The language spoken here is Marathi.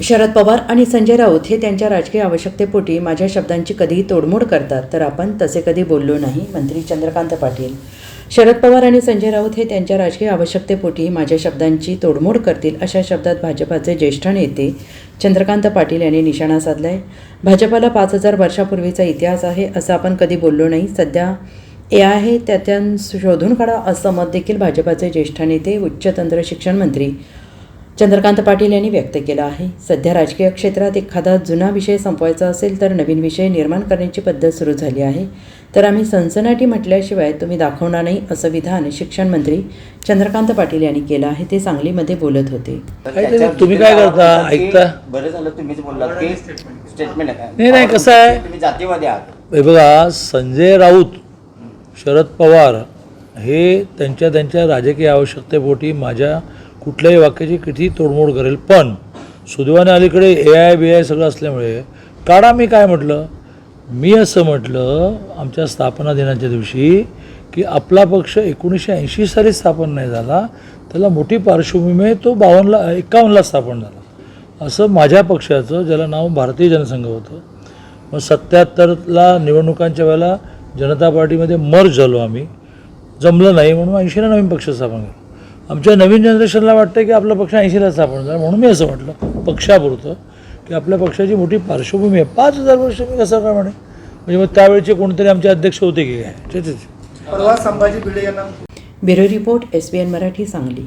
शरद पवार आणि संजय राऊत हे त्यांच्या राजकीय आवश्यकतेपोटी माझ्या शब्दांची कधीही तोडमोड करतात तर आपण तसे कधी बोललो नाही मंत्री चंद्रकांत पाटील. शरद पवार आणि संजय राऊत हे त्यांच्या राजकीय आवश्यकतेपोटी माझ्या शब्दांची तोडमोड करतील अशा शब्दात भाजपाचे ज्येष्ठ नेते चंद्रकांत पाटील यांनी निशाणा साधला आहे भाजपाला पाच हजार वर्षापूर्वीचा इतिहास आहे असं आपण कधी बोललो नाही. सध्या ए आहे त्यातून शोधून काढा असं मत देखील भाजपाचे ज्येष्ठ नेते उच्च तंत्र शिक्षण मंत्री चंद्रकांत पाटील यांनी व्यक्त केलं आहे. सध्या राजकीय क्षेत्रात एखादा जुना विषय संपवायचा असेल तर नवीन विषय निर्माण करण्याची पद्धत सुरू झाली आहे. तर आम्ही सनसनाटी म्हटल्याशिवाय तुम्ही दाखवणार नाही असं विधान शिक्षण मंत्री चंद्रकांत पाटील यांनी केलं आहे. ते सांगलीमध्ये बोलत होते. तुम्ही काय करता? ऐकता? बरं झालं तुम्हीच बोललात की स्टेटमेंट नाही, नाही, कसं आहे? तुम्ही जातीवादी आहात. हे बघा संजय राऊत शरद पवार हे त्यांच्या त्यांच्या राजकीय आवश्यकतेपोटी माझ्या कुठल्याही वाक्याची किती तोडमोड करेल. पण सुदैवाने अलीकडे ए आय बी आय सगळं असल्यामुळे काढा मी काय म्हटलं? मी असं म्हटलं आमच्या स्थापना दिनाच्या दिवशी की आपला पक्ष एकोणीसशे ऐंशी साली स्थापन नाही झाला त्याला मोठी पार्श्वभूमी आहे तो बावन्नला एकावन्नला स्थापन झाला. असं माझ्या पक्षाचं ज्याला नाव भारतीय जनसंघ होतं मग सत्याहत्तरला निवडणुकांच्या वेळेला जनता पार्टीमध्ये मर्ज झालो आम्ही. जमलं नाही म्हणून ऐंशीला नवीन पक्ष स्थापन केला आमच्या नवीन जनरेशनला वाटतं की आपला पक्ष ऐंशीला स्थापन झाला म्हणून मी असं म्हटलं पक्षापुरतं की आपल्या पक्षाची मोठी पार्श्वभूमी आहे. पाच हजार वर्ष मी कसं काय म्हणे म्हणजे मग त्यावेळेचे कोणतरी आमचे अध्यक्ष होते की काय? संभाजी भिडे यांना. Bureau report S B N Marathi Sangli.